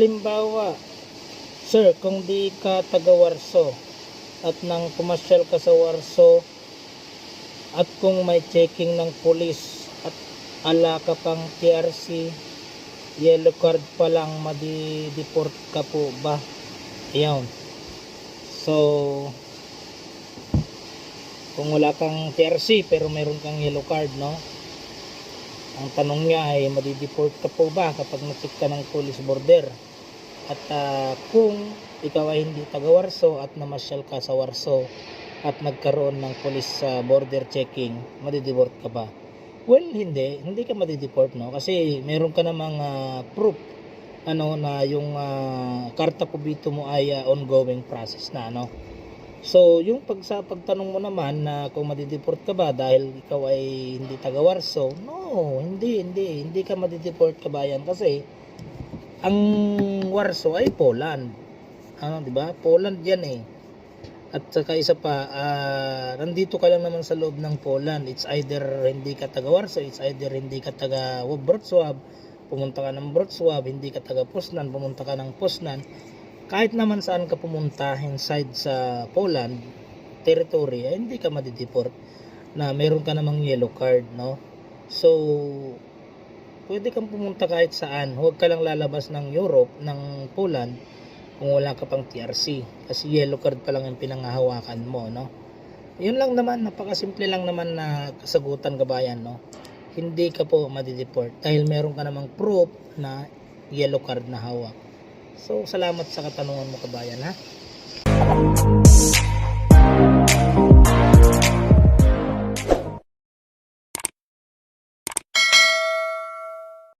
Halimbawa, sir, kung di ka taga Warso at nang pumasyal ka sa Warso at kung may checking ng pulis at ala ka pang TRC, yellow card pa lang madi-deport ka po ba? Ayan. So, kung wala kang TRC pero meron kang yellow card, no? Ang tanong niya ay madideport ka po ba kapag na-check ka ng police border? At ah, kung ikaw ay hindi taga Warso at namasyal ka sa Warso at nagkaroon ng police sa border checking, madideport ka ba? Well, hindi. Hindi ka madideport, no? Kasi meron ka namang ah, proof ano na yung ah, karta kubito mo ay ah, ongoing process na, no? So, yung pag sa pagtanong mo naman na kung madideport ka ba dahil ikaw ay hindi taga Warsaw, no, hindi, hindi, hindi ka madideport kabayan kasi ang Warsaw ay Poland. Ano, di ba? Poland 'yan eh. At saka isa pa, ah, nandito ka lang naman sa loob ng Poland. It's either hindi ka taga Warsaw, it's either hindi ka taga Wrocław, pumunta ka ng Wrocław, hindi ka taga Poznan, pumunta ka ng Poznan kahit naman saan ka pumunta inside sa Poland territory ay hindi ka madideport na meron ka namang yellow card no so pwede kang pumunta kahit saan. Huwag ka lang lalabas ng Europe ng Poland kung wala ka pang TRC kasi yellow card pa lang yung pinangahawakan mo no? Yun lang naman napakasimple lang naman na kasagutan kabayan no? Hindi ka po madideport dahil meron ka namang proof na yellow card na hawak. So, salamat sa katanungan mo kabayan ha.